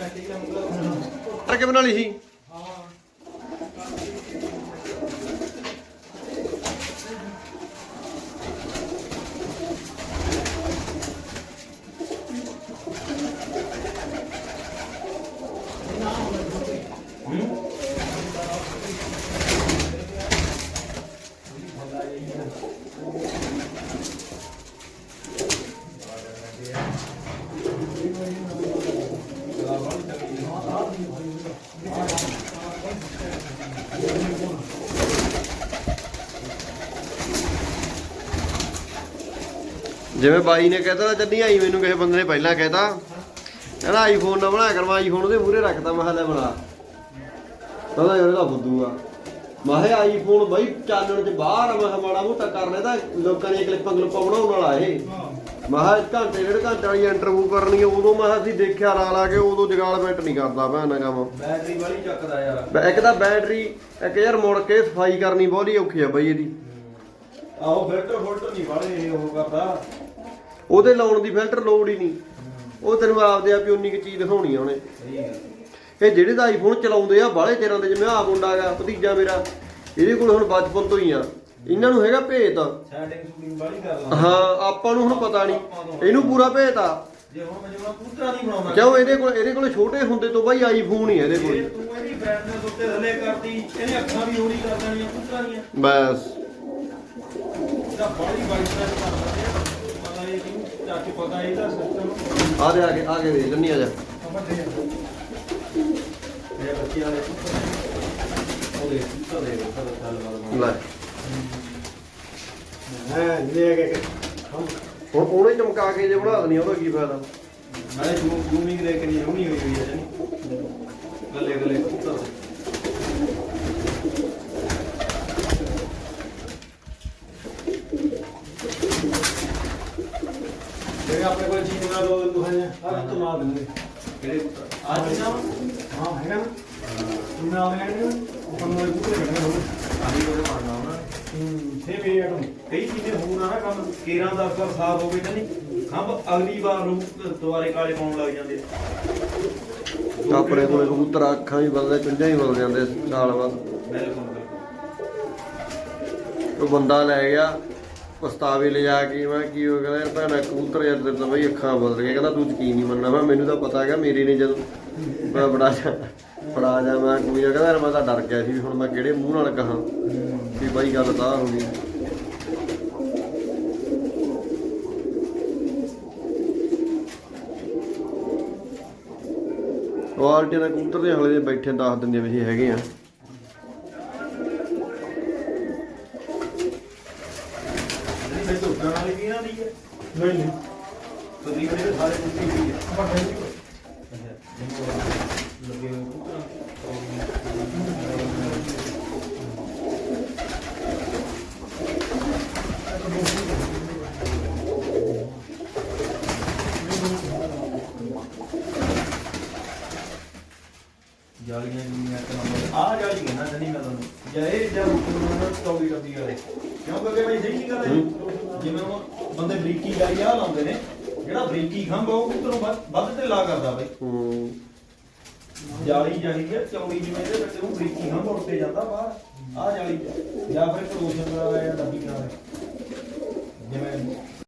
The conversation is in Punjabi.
ਟਰੱਕ ਬਣਾ ਲਈ ਸੀ। ਜਿਵੇਂ ਬਾਈ ਨੇ ਕਹਿਤਾ ਚੱਲੀ ਆਈ ਮੈਨੂੰ ਕਿਸੇ ਬੰਦੇ ਨੇ ਪਹਿਲਾਂ ਕਹਿਤਾ। ਕਹਿੰਦਾ ਆਈਫੋਨ ਨਾ ਬਣਾ ਕਰ ਮੈਂ ਆਈਫੋਨ ਉਹਦੇ ਮੂਹਰੇ ਰੱਖਤਾ ਮੈਂ ਕਿਹਾ ਲੈ ਬਣਾ। ਕਹਿੰਦਾ ਯਾਰ ਇਹਦਾ ਬੁੱਧੂ ਆ। ਮੈਂ ਕਿਹਾ ਆਈਫੋਨ ਬਾਈ ਚਾਨਣ ਚ ਬਾਹਰ ਆ ਮੈਂ ਮਾੜਾ ਮੋਟਾ ਕਰ ਲੈਦਾ ਲੋਕਾਂ ਨੇ ਕਲਿੱਪਾਂ ਕਲਿੱਪਾਂ ਬਣਾਉਣ ਵਾਲਾ ਇਹ। ਮੈਂ ਕਿਹਾ ਘੰਟੇ ਡੇਢ ਘੰਟੇ ਵਾਲੀ ਇੰਟਰਵਿਊ ਕਰਨੀ ਆ, ਉਦੋਂ ਮੈਂ ਅਸੀਂ ਦੇਖਿਆ ਲਾ ਲਾ ਕੇ ਉਦੋਂ ਜਗਾਲਮੈਂਟ ਨਹੀਂ ਕਰਦਾ ਭੈਣ ਕੰਮ। ਬੈਟਰੀ ਵਾਲੀ ਚੱਕਦਾ ਯਾਰ। ਇੱਕ ਤਾਂ ਬੈਟਰੀ ਇੱਕ ਯਾਰ ਮੁੜ ਕੇ ਸਫ਼ਾਈ ਕਰਨੀ ਬਹੁਤੀ ਔਖੀ ਆ ਬਾਈ ਇਹਦੀ। ਆਹੋ ਫਿਲਟਰ ਫੁਲਟਰ ਨਹੀਂ ਵਾਲੇ ਉਹ ਕਰਦਾ। ਉਹਦੇ ਲਾਉਣ ਦੀ ਫਿਲਟਰ ਲੋੜ ਹੀ ਨਹੀਂ। ਉਹ ਤੈਨੂੰ ਆਪਦੇ ਆਪ ਹੀ ਉਨੀ ਕੁ ਚੀਜ਼ ਦਿਖਾਉਣੀ ਆ ਉਹਨੇ। ਸਹੀ ਗੱਲ ਇਹ ਜਿਹੜੇ ਦਾ ਆਈਫੋਨ ਚਲਾਉਂਦੇ ਆ ਬਾਹਲੇ ਚਿਰਾਂ ਦੇ ਜਿਵੇਂ ਆ ਮੁੰਡਾ ਗਾ ਭਤੀਜਾ ਮੇਰਾ ਇਹਦੇ ਕੋਲ ਹੁਣ ਬਚਪਨ ਤੋਂ ਹੀ ਆ। ਇਹਨਾਂ ਨੂੰ ਹੈਗਾ ਭੇਤ। ਸੈਟਿੰਗ ਸ਼ੂਟਿੰਗ ਵਾਲੀ ਕਰ ਲਾ ਹਾਂ ਆਪਾਂ ਨੂੰ ਹੁਣ ਪਤਾ ਨਹੀਂ। ਇਹਨੂੰ ਪੂਰਾ ਭੇਤ ਆ। ਜੇ ਹੁਣ ਮੈਂ ਜਿਵੇਂ ਕੂਤਰਾ ਨਹੀਂ ਬਣਾਉਣਾ ਕਿਉਂ? ਇਹਦੇ ਕੋਲ ਇਹਦੇ ਕੋਲ ਛੋਟੇ ਹੁੰਦੇ ਤੋਂ ਬਾਈ ਆਈਫੋਨ ਹੀ ਆ ਇਹਦੇ ਜੇ ਕੋਲ। ਤੂੰ ਇਹਦੀ ਬ੍ਰਾਈਟਨੈਸ ਉੱਤੇ ਥੱਲੇ ਕਰਤੀ ਇਹਨੇ ਅੱਖਾਂ ਵੀ ਹੋਣੀ ਕਰ ਦੇਣੀਆਂ ਕੂਤਰਾ ਦੀਆਂ। ਬਸ। ਕਰ ਆ ਪਤਾ ਇਹ ਕਿ ਚਾਚੂ ਪਤਾ ਇਹਦਾ ਸਿਸਟਮ ਆ ਦੇ ਆ ਕੇ ਆ ਕੇ ਦੇ ਜੰਨੀ ਆ ਜਾ। ਆਪਾਂ ਦੇ ਇਹ ਬੱਚਿਆਂ ਦੇ ਉਹਦੇ ਕੂਤਰਾ ਦੇ ਵਾਲਾ ਲੈ। ਹਾਂ ਲੈ ਕੇ ਹੁਣ ਉਹਨੇ ਚਮਕਾ ਕੇ ਜੇ ਬਣਾ ਦਨੀ ਉਹਦਾ ਕੀ ਫਾਇਦਾ? ਜੂ ਜੂਮਿੰਗ ਦੇ ਕੇ ਨਹੀਂ ਹੋਣੀ ਹੋਈ ਹੋਈ ਹੈ ਜਣੀ। ਗੱਲੇ ਗੱਲੇ ਕੂਤਰਾ ਜਿਹੜੇ ਆਪਣੇ ਕੋਲ ਚੀਜ਼ ਬਣਾ ਦੋ ਦੁਹਾਈਆਂ ਆਹ ਤੋਂ ਮਾਰ ਦਿੰਦੇ। ਕਿਹੜੇ ਅੱਜ ਨਾ ਹਾਂ ਹੈਗਾ ਨਾ। ਤੂੰ ਨਾਲ ਲੈਣੇ ਉਹ ਨੂੰ ਇਹ ਬੂਟੇ ਕੱਢਣੇ ਹੋਣ ਆਹੀ ਕੋਲੇ ਪਾਣਾ ਉਹਨਾਂ ਹੂੰ 6 ਮਹੀਨੇ ਆਟੋ ਕਈ ਚੀਜ਼ਾਂ ਹੋਣ ਨਾ ਕੰਮ 13 10 ਸਾਲ ਸਾਫ਼ ਹੋ ਗਏ ਤਾਂ ਨਹੀਂ। ਖੰਭ ਅਗਲੀ ਵਾਰ ਨੂੰ ਦੁਬਾਰੇ ਕਾਲੇ ਪਾਉਣ ਲੱਗ ਜਾਂਦੇ ਆ। ਆਪਣੇ ਕੋਲੇ ਕਬੂਤਰ ਅੱਖਾਂ ਵੀ ਬਦਲਦੇ ਚੁੰਝਾਂ ਹੀ ਬਦਲ ਜਾਂਦੇ ਸਾਲ ਬਾਅਦ। ਬਿਲਕੁਲ। ਉਹ ਬੰਦਾ ਲੈ ਗਿਆ। ਪਛਤਾਵੇ ਲਿਜਾ ਕੇ ਮੈਂ ਕੀ ਹੋ ਗਿਆ ਯਾਰ ਭੈਣਾ, ਕਬੂਤਰ ਯਾਰ ਤੇ ਤਾਂ ਬਈ ਅੱਖਾਂ ਬਦਲ ਗਏ ਕਹਿੰਦਾ ਤੂੰ ਯਕੀਨ ਨਹੀਂ ਮੰਨਣਾ, ਮੈਂ ਮੈਨੂੰ ਤਾਂ ਪਤਾ ਹੈਗਾ ਮੇਰੇ ਨੇ ਜਦੋਂ ਮੈਂ ਬੜਾ ਫੜਾ ਜਾ, ਮੈਂ ਕੋਈ ਨਾ, ਕਹਿੰਦਾ ਯਾਰ ਮੈਂ ਤਾਂ ਡਰ ਗਿਆ ਸੀ ਵੀ ਹੁਣ ਮੈਂ ਕਿਹੜੇ ਮੂੰਹ ਨਾਲ ਕਹਾਂ ਵੀ ਬਾਈ ਗੱਲ ਤਾਂ ਹੋ ਗਈ ਕੁਆਲਿਟੀ ਦਾ ਕਬੂਤਰ ਦੇ ਹਲੇ ਦੇ ਬੈਠੇ ਦੱਸ ਦਿੰਦੇ ਵੀ ਅਸੀਂ ਹੈਗੇ ਆ। ਫਿਰ ਧੁੱਪਾਂ ਵਾਲੀ ਵੀ ਇਹਨਾਂ ਦੀ ਹੈ। ਨਹੀਂ ਨਹੀਂ। ਤਕਰੀਬਨ ਇਹ ਸਾਰੇ ਕੁੱਤੀ ਵੀ ਹੈ। ਆਪਾਂ ਕਹਿੰਦੇ ਲੱਗੇ ਹੋਏ ਜਾਲੀਆਂ ਜਿਹੀਆਂ ਇੱਕ ਨੰਬਰ ਆ ਜਾਲੀ ਹੈ ਨਾ ਜਨੀ ਮੈਂ ਤੁਹਾਨੂੰ। ਜਾਂ ਇਹ ਜਾਂ ਰੁਕਣਾ ਚੌੜੀ ਡੱਬੀ ਵਾਲੇ ਕਿਉਂ? ਕਿ ਬਈ ਸਹੀ ਨਹੀਂ ਗੱਲ ਹੈ। ਜਿਵੇਂ ਹੁਣ ਬੰਦੇ ਬਰੀਕੀ ਲਾਈ ਆ ਲਾਉਂਦੇ ਨੇ ਜਿਹੜਾ ਬਰੀਕੀ ਖੰਭ ਆ ਉਹ ਉਧਰੋਂ ਵੱਧ ਤੇ ਲਾ ਕਰਦਾ ਬਈ। ਹੂੰ। ਜਾਲੀ ਜਾਨੀ ਕਿ ਚੌੜੀ ਜਿਵੇਂ ਇਹਦੇ ਵਿੱਚ ਉਹ ਬਰੀਕੀ ਖੰਭ ਉੱਤੇ ਜਾਂਦਾ ਬਾਹਰ ਆ ਜਾਲੀ। ਜਾਂ ਫਿਰ ਕਰੋਸ਼ਨ ਦਾ ਜਾਂ ਡੱਬੀ ਨਾਲ ਜਿਵੇਂ